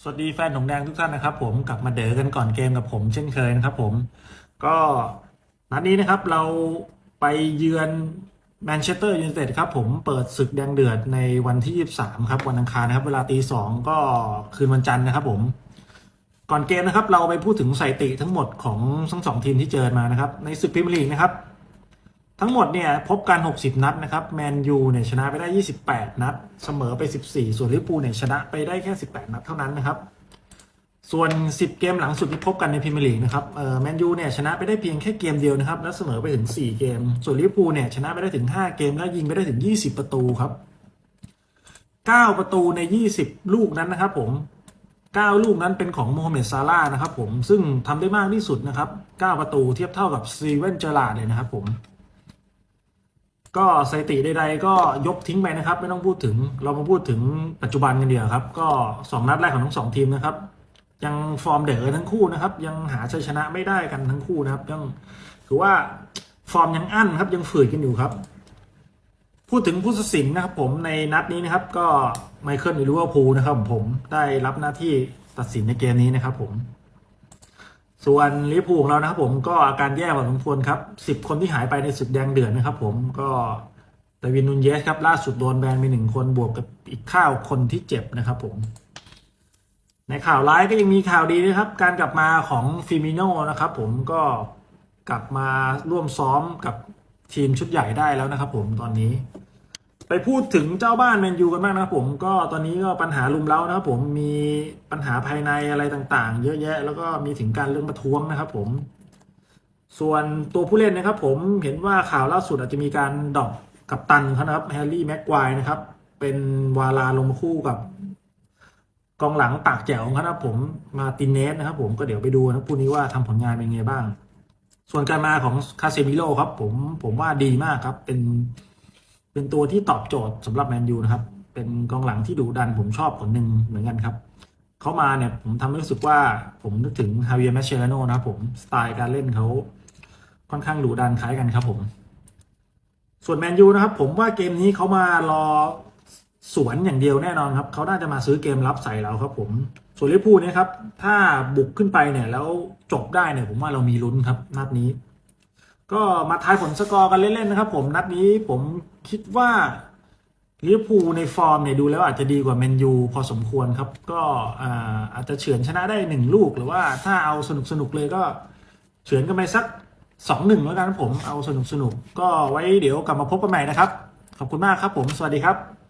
สวัสดีแฟนหงแดงทุกท่านนะครับ ผมกลับมาเด๋อกันก่อนเกมกับผมเช่นเคยนะครับ ผมก็นัดนี้นะครับเราไปเยือนแมนเชสเตอร์ยูไนเต็ดครับผมเปิดศึกแดงเดือดในวันที่ 23 ครับ วันอังคารนะครับ เวลาตีสองก็คืนวันจันทร์นะครับผม ก่อนเกมนะครับ เราไปพูดถึงสถิติทั้งหมดของทั้งสองทีมที่เจอมานะครับ ในศึกพรีเมียร์ลีกนะครับ ทั้งหมดเนี่ยพบกัน 60 นัดนะครับแมนยูเนี่ยชนะไปได้ 28 นัด เสมอไป 14 ส่วนลิเวอร์พูลเนี่ยชนะไปได้แค่ 18 นัดเท่านั้นนะครับ ส่วน 10 เกมหลังสุดที่พบกันในพรีเมียร์ลีกนะครับเออแมนยูเนี่ยชนะไปได้เพียงแค่เกมเดียวนะครับแล้วเสมอไปถึง 4 เกม ส่วนลิเวอร์พูลเนี่ยชนะไปได้ถึง 5 เกม แล้วยิงไปได้ถึง 20 ประตูครับ 9 ประตูใน 20 ลูกนั้นนะครับผม9 ลูกนั้นเป็นของโมฮัมเหม็ดซาร่านะครับผมซึ่งทำได้มากที่สุดนะครับ 9 ประตูเทียบเท่ากับซีเว่นเจอร์ลาดเลยนะครับผม ก็สถิติใดๆก็ยกทิ้งไปนะครับ ไม่ต้องพูดถึงเรามาพูดถึงปัจจุบันกันเดียวครับ ก็สองนัดแรกของทั้งสองทีมนะครับ ยังฟอร์มเด๋อทั้งคู่นะครับ ยังหาชัยชนะไม่ได้กันทั้งคู่นะครับยังถือว่าฟอร์มยังอั้นครับยังฝืดกันอยู่ครับ พูดถึงผู้ตัดสินนะครับ ผมในนัดนี้นะครับ ก็ไมเคิลหรือลิเวอร์พูลนะครับ ผมได้รับหน้าที่ตัดสินในเกมนี้นะครับ ผม ส่วนลิพูของเรานะครับผมก็อาการแย่พอสมควรครับ10คนที่หายไปในศึกแดงเดือดนะครับผมก็ดาวินนูนเยสครับล่าสุดโดนแบนไปหนึ่งคนบวกกับอีกข้าวคนที่เจ็บนะครับผม ในข่าวร้ายก็ยังมีข่าวดีนะครับ การกลับมาของฟิมิโนนะครับผมก็กลับมาร่วมซ้อมกับทีมชุดใหญ่ได้แล้วนะครับผมตอนนี้ ไปพูดถึงเจ้าบ้านแมนยูกันบ้างนะครับผมก็ตอนนี้ก็ปัญหาลุมเล้านะครับผมมีปัญหาภายในอะไรต่างๆ เยอะแยะ แล้วก็มีถึงการเรื่องประท้วงนะครับผม ส่วนตัวผู้เล่นนะครับ ผมเห็นว่าข่าวล่าสุดอาจจะมีการดรอปกับตันเขานะครับแฮร์รี่แม็กควายนะครับ เป็นวาลาลงมาคู่กับ กองหลังปากแจ๋วนะครับ ผมมาตินเนสนะครับ ผมก็เดี๋ยวไปดูนะคู่นี้ว่าทำผลงานเป็นไงบ้าง ส่วนการมาของคาเซมิโลครับ ผมผมว่าดีมากครับเป็น เป็นตัวที่ตอบโจทย์สำหรับแมนยูนะครับ เป็นกองหลังที่ดุดันผมชอบคนหนึ่งเหมือนกันครับ เขามาเนี่ยผมทำให้รู้สึกว่าผมนึกถึงฮาเวิเอร์แมชเชลโนนะครับผมสไตล์การเล่นเขาค่อนข้างดุดันคล้ายกันครับผม ส่วนแมนยูนะครับ ผมว่าเกมนี้เขามารอสวนอย่างเดียวแน่นอนครับเขาน่าจะมาซื้อเกมรับใส่เราครับ ผมส่วนลิเวอร์พูลเนี่ยครับถ้าบุกขึ้นไปเนี่ยแล้วจบได้เนี่ยผมว่าเรามีลุ้นครับนัดนี้ ก็มาทายผลสกอร์กันเล่นๆนะครับ ผมนัดนี้ผมคิดว่าลิเวอร์พูลในฟอร์มเนี่ยดูแล้วอาจจะดีกว่าแมนยูพอสมควรครับ ก็อาอาจจะเฉือนชนะได้หนึ่งลูก หรือว่าถ้าเอาสนุกสนุกๆเลยก็เฉือนกันไปสักสองหนึ่งแล้วกันผมเอาสนุกสนุกๆก็ไว้เดี๋ยวกลับมาพบกันใหม่นะครับ ขอบคุณมากครับผม สวัสดีครับ